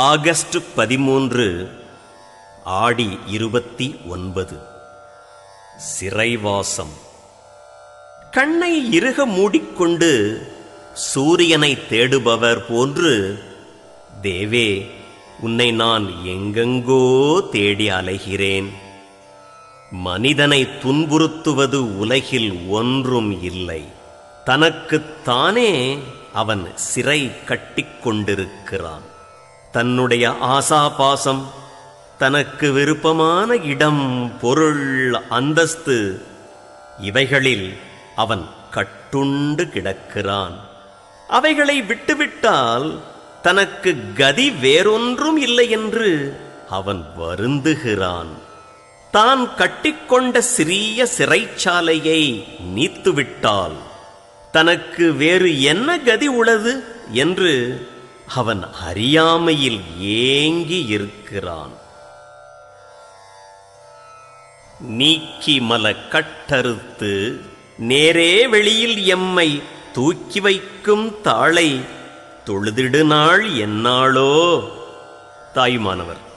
August பதிமூன்று ஆடி இருபத்தி ஒன்பது. சிறைவாசம். கண்ணை இறுக மூடிக்கொண்டு சூரியனை தேடுபவர் போன்று தேவே உன்னை நான் எங்கெங்கோ தேடி அலைகிறேன். மனிதனை துன்புறுத்துவது உலகில் ஒன்றும் இல்லை. தனக்குத்தானே அவன் சிறை கட்டிக்கொண்டிருக்கிறான். தன்னுடைய ஆசாபாசம் தனக்கு விருப்பமான இடம் பொருள் அந்தஸ்து இவைகளில் அவன் கட்டுண்டு கிடக்கிறான். அவைகளை விட்டுவிட்டால் தனக்கு கதி வேறொன்றும் இல்லை என்று அவன் வருந்துகிறான். தான் கட்டிக்கொண்ட சிறிய சிறைச்சாலையை நீத்துவிட்டால் தனக்கு வேறு என்ன கதி உளது என்று அவன் அறியாமையில் ஏங்கி இருக்கிறான். நீக்கி மல கட்டறுத்து நேரே வெளியில் எம்மை தூக்கி வைக்கும் தாளை தொழுதிடு நாள் என்னாளோ? தாயுமானவர்